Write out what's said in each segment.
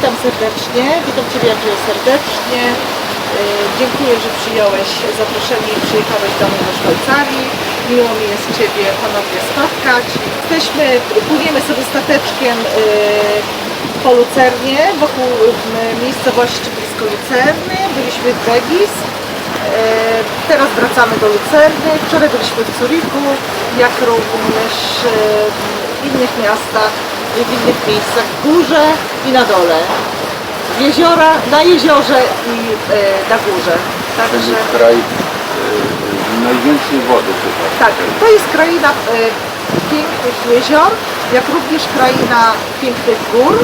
Witam serdecznie, witam Ciebie Andrzeju serdecznie. E, Dziękuję, że przyjąłeś zaproszenie i przyjechałeś do mnie do Szwajcarii. Miło mi jest Ciebie ponownie spotkać. Jesteśmy, płyniemy sobie stateczkiem e, po Lucernie, wokół miejscowości blisko Lucerny. Byliśmy w Wegis. E, Teraz wracamy do Lucerny. Wczoraj byliśmy w Zurichu, jak również w innych miastach, w innych miejscach, w górze i na dole. Jeziora, na jeziorze i e, na górze. Czyli Także kraj e, najwięcej wody chyba. tak, to jest kraina e, pięknych jezior, jak również kraina pięknych gór,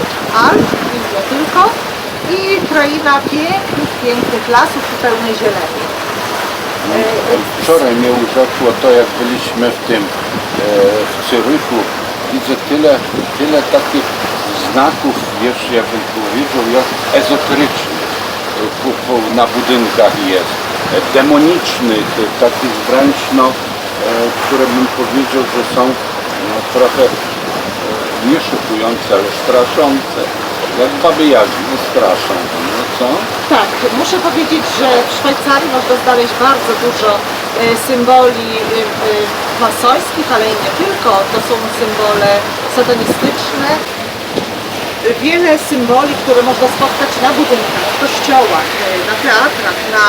Alp i nie tylko. I kraina pięknych, pięknych lasów i pełnej zieleni. E, Wczoraj mnie urzekło to, jak byliśmy w tym, e, w Cyrychu. Widzę tyle, tyle takich znaków, wiesz, jakbym powiedział, jak ezoterycznych na budynkach jest. Demonicznych, takich wręcz, no, e, które bym powiedział, że są no, trochę e, nie szokujące, ale straszące. Jak baby no straszą, no co? Tak, muszę powiedzieć, że w Szwajcarii można znaleźć bardzo dużo e, symboli masońskich, ale i nie tylko. To są symbole satanistyczne. Wiele symboli, które można spotkać na budynkach, w kościołach, e, na teatrach, na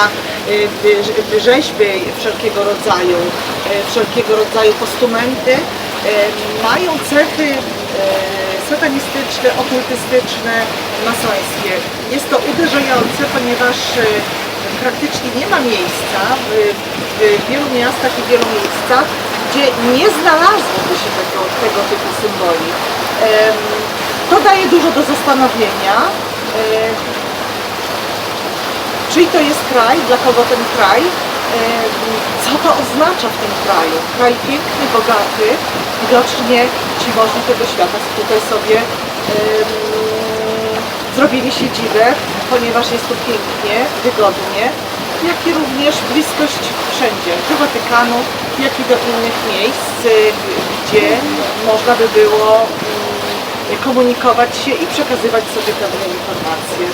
e, rzeźby wszelkiego rodzaju, e, wszelkiego rodzaju postumenty, mają cechy satanistyczne, okultystyczne, masońskie. Jest to uderzające, ponieważ praktycznie nie ma miejsca w, w wielu miastach i wielu miejscach, gdzie nie znalazłoby się tego, tego typu symboli. To daje dużo do zastanowienia. Czyj to jest kraj, dla kogo ten kraj, co to oznacza w tym kraju. Kraj piękny, bogaty, widocznie ci możni tego świata tutaj sobie zrobili siedzibę, ponieważ jest tu pięknie, wygodnie, jak i również bliskość wszędzie, do Watykanu, jak i do innych miejsc, y, gdzie można by było mm, komunikować się i przekazywać sobie pewne informacje.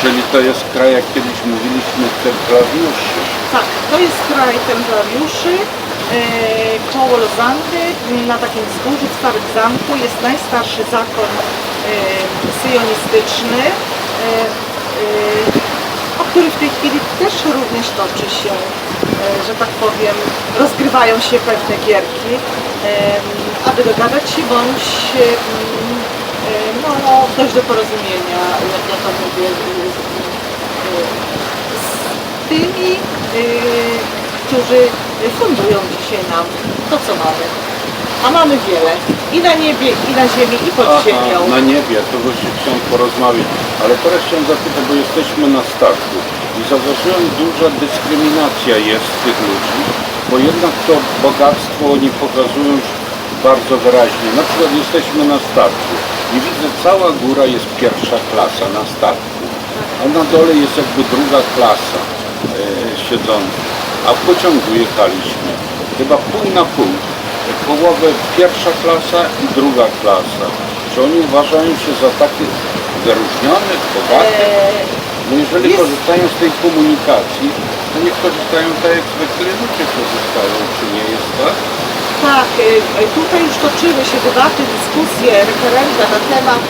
Czyli to jest kraj, jak kiedyś mówiliśmy, templariuszy. Tak, to jest kraj templariuszy. e, Koło Lozanny, na takim wzgórzu w Starym Zamku jest najstarszy zakon e, syjonistyczny, o który w tej chwili też również toczy się, e, że tak powiem, rozgrywają się pewne gierki, aby dogadać się bądź e, no, dojść do porozumienia, jak ja to mówię, z tymi, y, którzy fundują dzisiaj nam to, co mamy. A mamy wiele. I na niebie, i na ziemi, i pod ziemią. na niebie, to właśnie chciałem porozmawiać. Ale teraz chciałem zapytać, bo jesteśmy na statku i zauważyłem, duża dyskryminacja jest tych ludzi, bo jednak to bogactwo oni pokazują bardzo wyraźnie. Na przykład jesteśmy na statku i widzę, cała góra jest pierwsza klasa na statku, a na dole jest jakby druga klasa e, siedząca. A w pociągu jechaliśmy, chyba pół na pół. Połowę pierwsza klasa i druga klasa. Czy oni uważają się za takich wyróżnionych, bogatych? E, No jeżeli jest- korzystają z tej komunikacji, to niech korzystają tak jak zwykle ludzie korzystają, czy nie jest tak? Tak, y, y, tutaj już toczyły się debaty, dyskusje, referenda na temat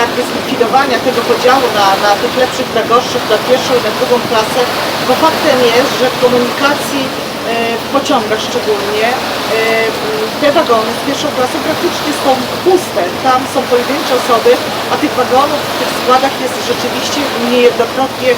jakby zlikwidowania tego podziału na, na tych lepszych, na gorszych, na pierwszą i na drugą klasę, bo faktem jest, że w komunikacji w pociągach szczególnie y, te wagony z pierwszą klasą praktycznie są puste. Tam są pojedyncze osoby, a tych wagonów w tych składach jest rzeczywiście niejednokrotnie y,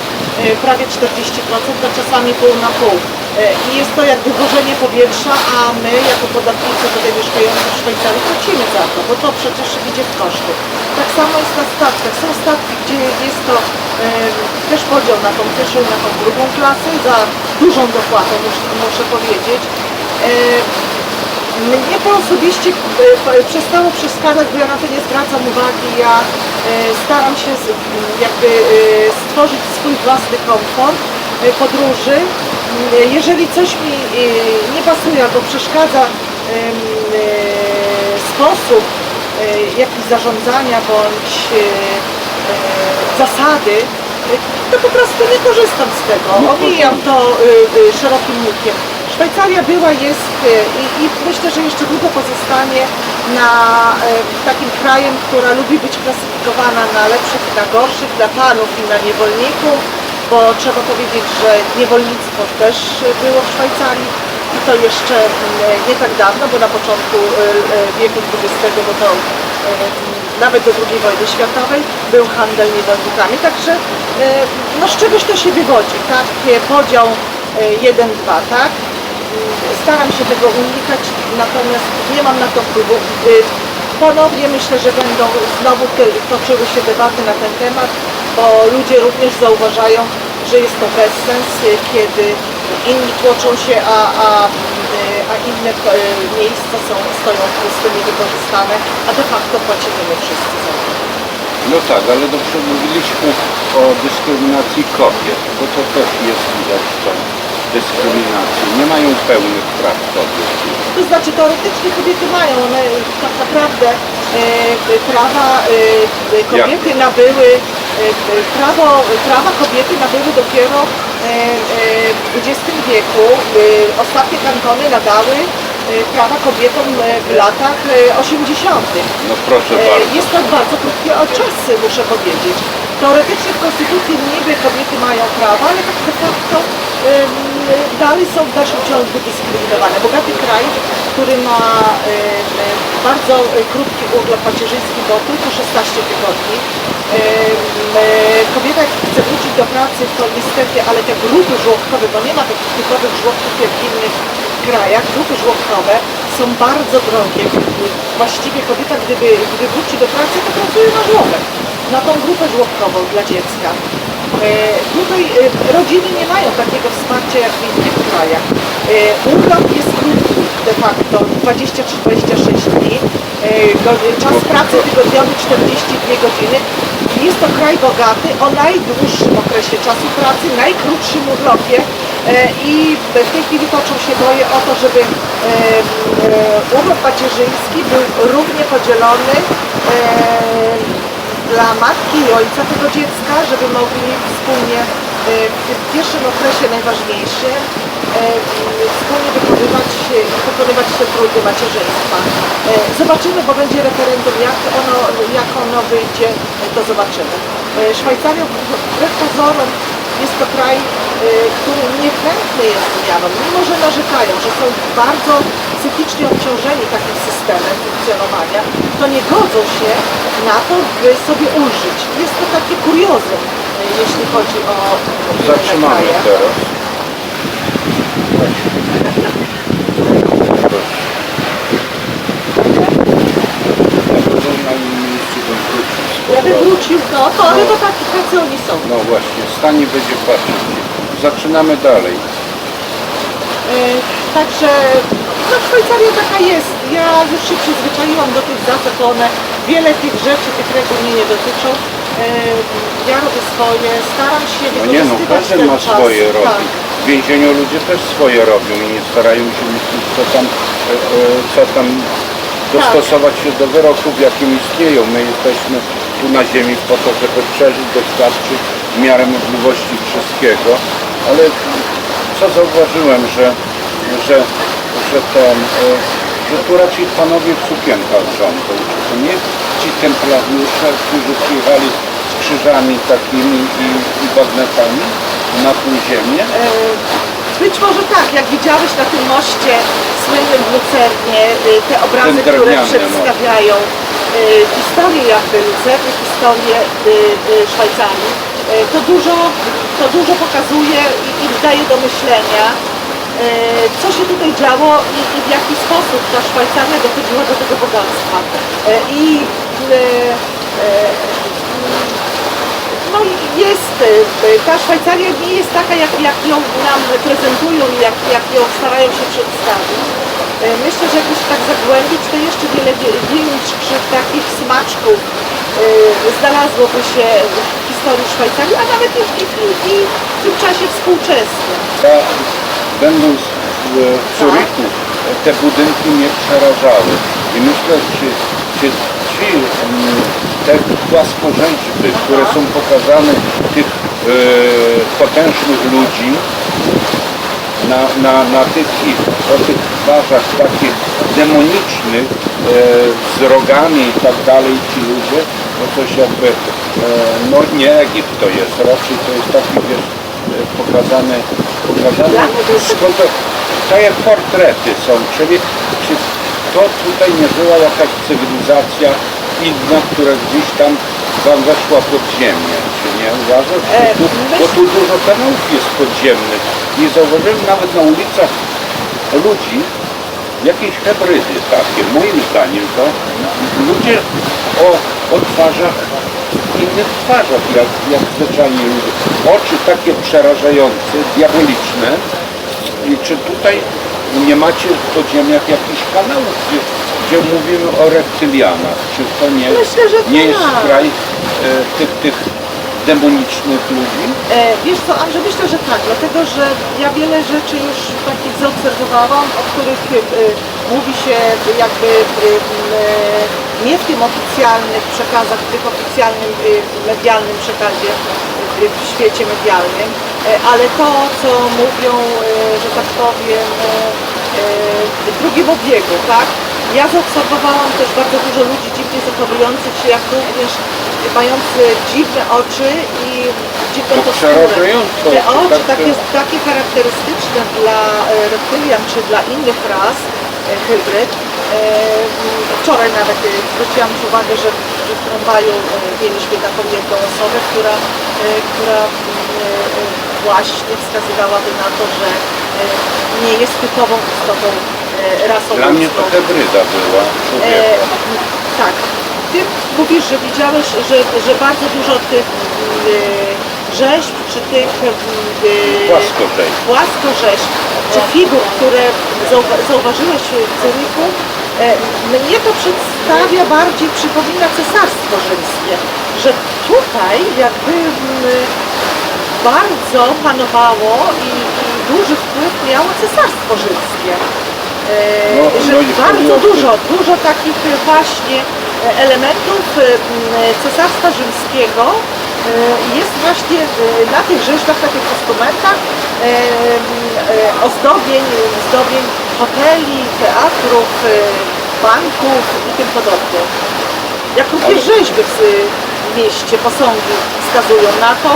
prawie 40%, a czasami pół na pół. E, I jest to jak wywożenie powietrza, a my jako podatnicy tutaj mieszkający w Szwajcarii płacimy za to, bo to przecież idzie w koszty. Tak samo jest na statkach. Są statki, gdzie jest to też podział na tą pierwszą i na tą drugą klasę za dużą dopłatą, muszę, muszę powiedzieć. E, mnie to osobiście e, przestało przeszkadzać, bo ja na to nie zwracam uwagi. Ja staram się jakby stworzyć swój własny komfort podróży. E, Jeżeli coś mi e, nie pasuje albo przeszkadza e, sposób jakieś zarządzania bądź zasady, to po prostu nie korzystam z tego. No, Omijam to e, e, szerokim łukiem. Szwajcaria była, jest i, i myślę, że jeszcze długo pozostanie na takim krajem, która lubi być klasyfikowana na lepszych i na gorszych, dla panów i na niewolników, bo trzeba powiedzieć, że niewolnictwo też było w Szwajcarii i to jeszcze mm, nie tak dawno, bo na początku e, e, wieku XX, bo to e, nawet do II wojny światowej był handel niewolnikami, także no z czegoś to się wywodzi, tak? Podział 1-2, tak? Staram się tego unikać, natomiast nie mam na to wpływu. Ponownie myślę, że będą znowu toczyły się debaty na ten temat, bo ludzie również zauważają, że jest to bezsens, kiedy inni tłoczą się, a, a, a inne y, miejsca są, stoją puste, niewykorzystane, a de facto płacimy my wszyscy za to. No tak, ale dobrze mówiliśmy o dyskryminacji kobiet, bo to też jest widać tą dyskryminację. Nie mają pełnych praw kobiet. To znaczy teoretycznie kobiety mają, one tak naprawdę e, prawa e, kobiety nabyły, e, prawo, prawa kobiety nabyły dopiero e, e, w XX wieku. E, ostatnie kantony nadały e, prawa kobietom e, w latach e, 80. No proszę E, bardzo. Jest to bardzo krótki czas, muszę powiedzieć. Teoretycznie w Konstytucji niby kobiety mają prawa, ale tak de facto em, dalej są w dalszym ciągu dyskryminowane. Bogaty kraj, który ma bardzo krótki urlop macierzyński, bo tylko 16 tygodni. Kobieta chce wrócić do pracy, to niestety, ale te grupy żłobkowe, bo nie ma takich typowych żłobków jak w innych krajach, grupy żłobkowe są bardzo drogie. Właściwie kobieta, gdyby, gdyby wróci do pracy, to pracuje na żłobek, na tą grupę żłobkową dla dziecka. E, tutaj e, rodziny nie mają takiego wsparcia jak w innych krajach. E, urlop jest krótki de facto, 23-26 dni. Czas pracy tygodniowy 42 godziny. Jest to kraj bogaty o najdłuższym okresie czasu pracy, najkrótszym urlopie i w tej chwili toczą się boje o to, żeby urlop macierzyński był równie podzielony dla matki i ojca tego dziecka, żeby mogli wspólnie e, w tym pierwszym okresie najważniejszym e, wspólnie wykonywać, wykonywać te trudy macierzyństwa. E, Zobaczymy, bo będzie referendum, jak ono, jak ono wyjdzie, to zobaczymy. Szwajcaria wbrew pozorom jest to kraj, e, który niechętny jest zmianom, mimo że narzekają, że są bardzo psychicznie obciążeni takim systemem funkcjonowania, to nie godzą się na to, by sobie ulżyć. Jest to takie kuriozum, e, jeśli chodzi o inne Zatrzymamy kraje. teraz. Ja bym wrócił, no to, ale to tak, tacy oni są. No właśnie, stanie będzie patrzeć. Zaczynamy dalej. E, Także no Szwajcaria taka jest. Ja już się przyzwyczaiłam do tych zasad, one wiele tych rzeczy, tych reguł mnie nie dotyczą. E, Ja robię swoje, staram się No nie no, wykorzystywać każdy ten ma czas. swoje robi. Tak. W więzieniu ludzie też swoje robią i nie starają się myśleć, co tam, e, e, co tam dostosować się do wyroków, jakie istnieją. My jesteśmy tu na ziemi po to, żeby przeżyć, doświadczyć w miarę możliwości wszystkiego, ale co zauważyłem, że, że, że ten, e, że tu raczej panowie w sukienkach rządzą. To nie ci templariusze, którzy przyjechali z krzyżami takimi i, i bagnetami na tą ziemię? E, Być może tak, jak widziałeś na tym moście słynnym w Lucernie, e, te obrazy, które drewniany, przedstawiają historię jakby Lucerny, historię e, e, Szwajcarii, to dużo, to dużo pokazuje i, i daje do myślenia, co się tutaj działo i, i w jaki sposób ta Szwajcaria dochodziła do tego bogactwa. I no i jest, y, ta Szwajcaria nie jest taka, jak, jak ją nam prezentują i jak, jak ją starają się przedstawić. Y, Myślę, że jakby się tak zagłębić, to jeszcze wiele wie- większych takich smaczków y, znalazłoby się w historii Szwajcarii, a nawet i, i, w- i, w tym czasie współczesnym. Ta, będąc w, w Zurychu, te budynki mnie przerażały. I myślę, czy, czy mm, te płaskorzeźby, które są pokazane tych e, potężnych ludzi na, na, na tych ich, o tych twarzach takich demonicznych e, z rogami i tak dalej ci ludzie, no coś jakby, e, no nie Egipt to jest, raczej to jest taki wiesz, e, pokazane, pokazane. Skąd tak jak portrety są, czyli czy to tutaj nie była jakaś cywilizacja inna, która gdzieś tam wam weszła pod ziemię, czy nie uważasz? E, Bo tu, bo tu dużo kanałów jest podziemnych i zauważyłem nawet na ulicach ludzi, jakieś hybrydy takie, moim zdaniem to ludzie o, o twarzach, innych twarzach, jak, jak zwyczajni ludzie. Oczy takie przerażające, diaboliczne. I czy tutaj nie macie w podziemiach jakichś kanałów, gdzie, gdzie mówimy o reptylianach? Czy to nie, Myślę, że nie jest tak. kraj e, tych, tych demonicznych ludzi? E, wiesz co, Andrzej, myślę, że tak, dlatego że ja wiele rzeczy już takich zaobserwowałam, o których e, mówi się jakby e, nie w tym oficjalnych przekazach, w tym oficjalnym e, medialnym przekazie e, w świecie medialnym, ale to, co mówią, e, że tak powiem, e, e, w drugim obiegu, tak? Ja zaobserwowałam też bardzo dużo ludzi dziwnie zachowujących się, jak również mający dziwne oczy i dziwną posturę. Te oczy, tak, takie, tak. takie charakterystyczne dla e, reptylian czy dla innych ras e, hybryd. E, Wczoraj nawet e, zwróciłam już uwagę, że w tramwaju e, mieliśmy taką jedną osobę, która, e, która właśnie wskazywałaby na to, że e, nie jest typową istotą e, rasową. Dla mnie to hybryda była E, tak. Ty mówisz, że widziałeś, że, że bardzo dużo tych e, rzeźb, czy tych e, Płaskorzeźb. płaskorzeźb, czy figur, które zauwa- zauważyłeś w Cyryku, mnie to przedstawia bardziej, przypomina cesarstwo rzymskie, że tutaj jakby mm, bardzo panowało i, i duży wpływ miało cesarstwo rzymskie. E, No, że no bardzo dużo, dużo takich właśnie e, elementów e, cesarstwa rzymskiego jest właśnie na tych rzeźbach, na tych postumentach ozdobień, zdobień hoteli, teatrów, banków i tym podobne. Jak również rzeźby w mieście, posągi wskazują na to,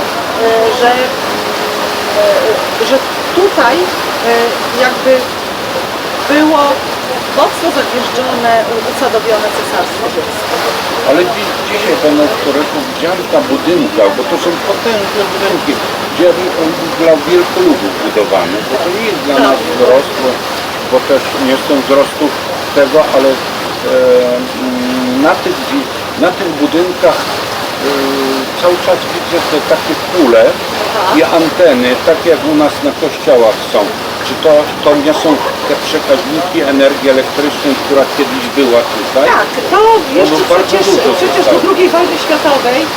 że, e, że tutaj e, jakby było mocno zagwieżdżone, usadowione cesarstwo rzymskie. Ale dzi- dzisiaj będą Tureku widziałem ta budynka, bo to są potężne budynki, gdzie dla wielkoludów budowane, bo to nie jest dla Tak. nas wzrost, bo, też nie jestem wzrostu tego, ale e, mm, na, tych, na tych budynkach e, cały czas widzę te takie kule Tak. i anteny, takie jak u nas na kościołach są. Czy to, to nie są te przekaźniki energii elektrycznej, która kiedyś była tutaj? Tak, to jeszcze no bardzo przecież, dużo przecież do zostało. II wojny światowej e,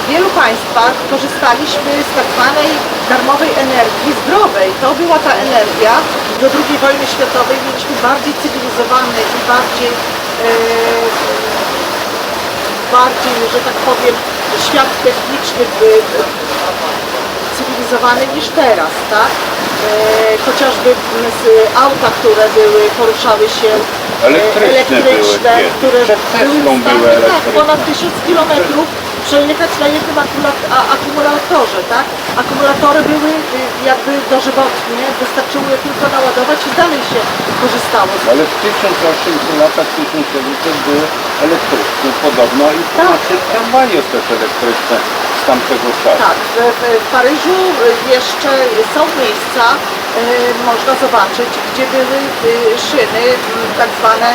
w wielu państwach korzystaliśmy z tak zwanej darmowej energii zdrowej. To była ta energia. Do II wojny światowej mieliśmy bardziej cywilizowany i bardziej, e, bardziej, że tak powiem, świat techniczny cywilizowany niż teraz, tak? E, chociażby z auta, które były, poruszały się e, Elektryczne były które były tak, elektryczne. ponad 1000 kilometrów przejechać na jednym akumulatorze, tak? Akumulatory były y, jakby dożywotnie, wystarczyło je tylko naładować i dalej się korzystało Ale w 1800 latach, 1900 były elektryczne podobno i Tak. nasze tramwaje też elektryczne z tamtego czasu. Tak, w, Paryżu jeszcze są miejsca, y, można zobaczyć, gdzie były y, szyny, tak zwane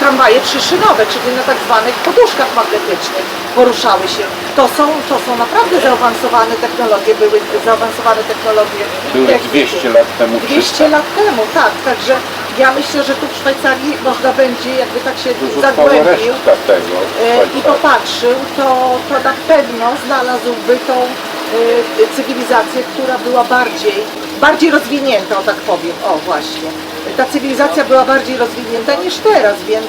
tramwaje trzyszynowe, czyli na tak zwanych poduszkach magnetycznych poruszały się. To są, to są naprawdę zaawansowane technologie, były zaawansowane technologie. Były techniki. 200 lat temu 200 300. lat temu, tak, także ja myślę, że tu w Szwajcarii można będzie jakby tak się zagłębił tego. e, i popatrzył, to, to na pewno znalazłby tą e, cywilizację, która była bardziej, bardziej rozwinięta, o tak powiem. O właśnie. Ta cywilizacja była bardziej rozwinięta niż teraz, więc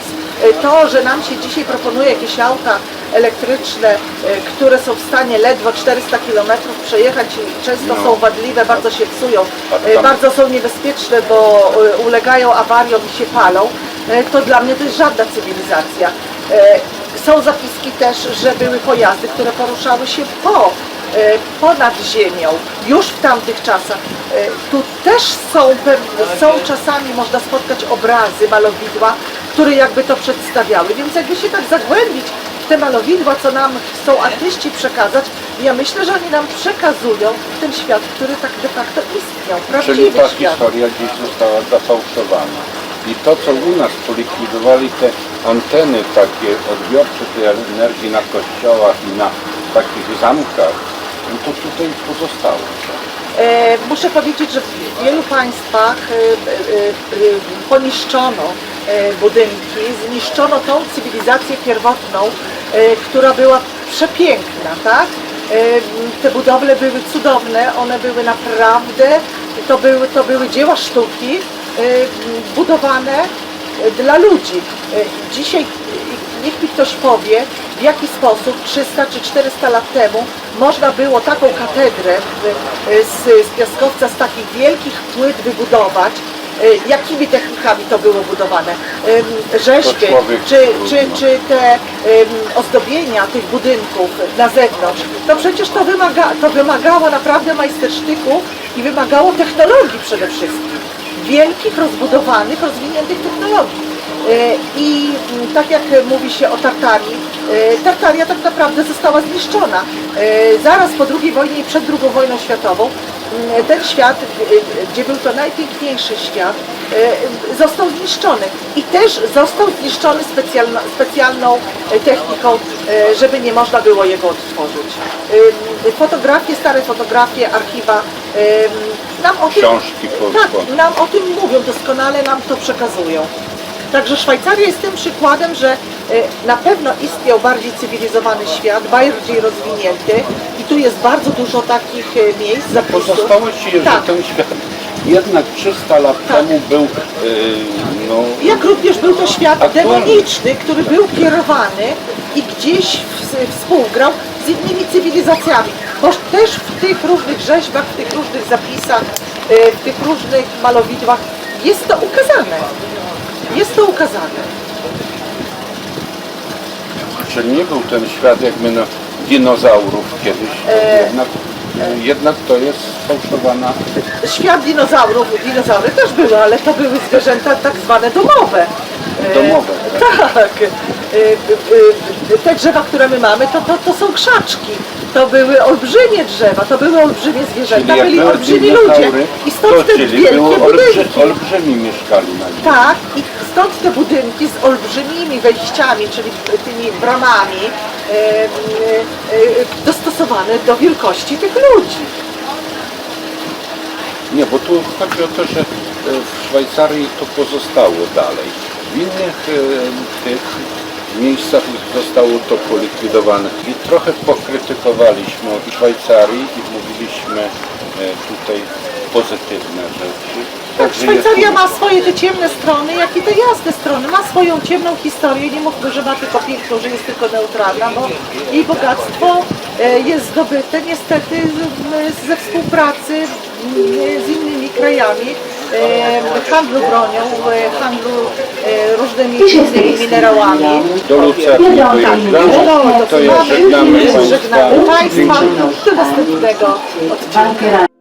To, że nam się dzisiaj proponuje jakieś auta elektryczne, e, które są w stanie ledwo 400 km przejechać i często No. są wadliwe, bardzo się psują, A e, bardzo są niebezpieczne, bo e, ulegają awariom i się palą, e, to dla mnie to jest żadna cywilizacja. E, Są zapiski też, że były pojazdy, które poruszały się po, e, ponad ziemią, już w tamtych czasach. E, Tu też są, pewne- są czasami, można spotkać obrazy, malowidła, które jakby to przedstawiały, więc jakby się tak zagłębić w te malowidła, co nam chcą artyści przekazać, ja myślę, że oni nam przekazują ten świat, który tak de facto istniał, Czyli prawdziwy ta świat. historia gdzieś została zafałszowana. I to, co u nas polikwidowali te anteny takie odbiorcze tej energii na kościołach i na takich zamkach, no to tutaj pozostało. E, muszę powiedzieć, że w wielu państwach e, e, e, poniszczono e, budynki, zniszczono tą cywilizację pierwotną, e, która była przepiękna, tak? E, Te budowle były cudowne, one były naprawdę, to były, to były dzieła sztuki e, budowane dla ludzi. E, Dzisiaj niech mi ktoś powie, w jaki sposób 300 czy 400 lat temu można było taką katedrę e, z, z piaskowca, z takich wielkich płyt wybudować, e, jakimi technikami to było budowane. Rzeźby, czy, czy, czy te ozdobienia tych budynków na zewnątrz, to przecież to, wymaga, to wymagało naprawdę majstersztyku i wymagało technologii przede wszystkim. Wielkich, rozbudowanych, rozwiniętych technologii. E, I mm, tak jak mówi się o Tartarii, e, Tartaria tak naprawdę została zniszczona. E, Zaraz po II wojnie i przed II wojną światową mm, ten świat, gdzie był to najpiękniejszy świat, został zniszczony. I też został zniszczony specjalno, specjalną techniką, żeby nie można było jego odtworzyć. Fotografie, stare fotografie, archiwa nam o tym, Książki tak, nam o tym mówią, doskonale nam to przekazują. Także Szwajcaria jest tym przykładem, że e, na pewno istniał bardziej cywilizowany świat, bardziej rozwinięty i tu jest bardzo dużo takich e, miejsc, zapisów. Pozostałości, że Tak. ten świat jednak 300 lat Tak. temu był, yy, no, Jak również był to świat Aktualny. demoniczny, który był kierowany i gdzieś współgrał z innymi cywilizacjami. Bo też w tych różnych rzeźbach, w tych różnych zapisach, e, w tych różnych malowidłach jest to ukazane. Jest to ukazane. że nie był ten świat jakby na dinozaurów kiedyś, E, jednak, jednak to jest sfałszowana Świat dinozaurów, dinozaury też były, ale to były zwierzęta tak zwane domowe. E, Domowe, Tak. E, e, Te drzewa, które my mamy, to, to, to są krzaczki. To były olbrzymie drzewa, to były olbrzymie zwierzęta, Czyli jak byli były olbrzymi ludzie. dinozaury, I stąd to te czyli wielkie było budynki. olbrzy, olbrzymi mieszkali na nim. Tak, i stąd te budynki z olbrzymimi wejściami, czyli tymi bramami, e, dostosowane do wielkości tych ludzi. Nie, bo tu chodzi o to, że e, w Szwajcarii to pozostało dalej. W innych e, tych miejscach zostało to polikwidowane. I trochę pokrytykowaliśmy od Szwajcarii i mówiliśmy e, tutaj pozytywne rzeczy. Tak, Szwajcaria ma swoje te ciemne strony, jak i te jasne strony. Ma swoją ciemną historię. Nie mówmy, że ma tylko piękną, że jest tylko neutralna, bo jej bogactwo e, jest zdobyte niestety ze współpracy m, z innymi krajami, handlu bronią, e, handlu e, różnymi innymi minerałami. Do Lucerni No, żegnamy Państwa. żegnamy Państwa. Do następnego odcinka. Bankiera.